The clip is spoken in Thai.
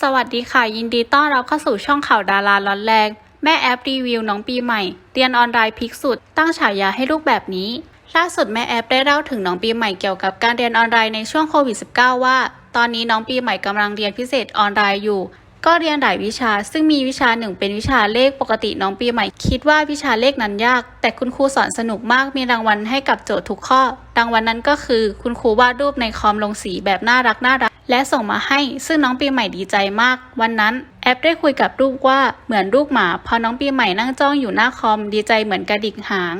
สวัสดีค่ะ ยินดีต้อนรับเข้าสู่ช่องข่าวดาราร้อนแรง แม่แอปรีวิวน้องปีใหม่ เรียนออนไลน์พิกสุด ตั้งฉายาให้ลูกแบบนี้ ล่าสุดแม่แอปได้เล่าถึงน้องปีใหม่เกี่ยวกับการเรียนออนไลน์ในช่วงโควิด -19 ว่า ตอนนี้น้องปีใหม่กำลังเรียนพิเศษออนไลน์อยู่ ก็เรียนหลายวิชา ซึ่งมีวิชาหนึ่งเป็นวิชาเลขปกติน้องปีใหม่ คิดว่าวิชาเลขนั้นยาก แต่คุณครูสอนสนุกมากมีรางวัลให้กับโจทย์ทุกข้อรางวัลนั้นก็คือคุณครูวาดรูปในคอมลงสีแบบน่ารักน่ารัก และส่งมาให้ ซึ่งน้องปีใหม่ดีใจมาก วันนั้นแอปได้คุยกับลูกว่าเหมือนลูกหมาพอน้องปีใหม่นั่งจ้องอยู่หน้าคอมดีใจเหมือนกระดิกหาง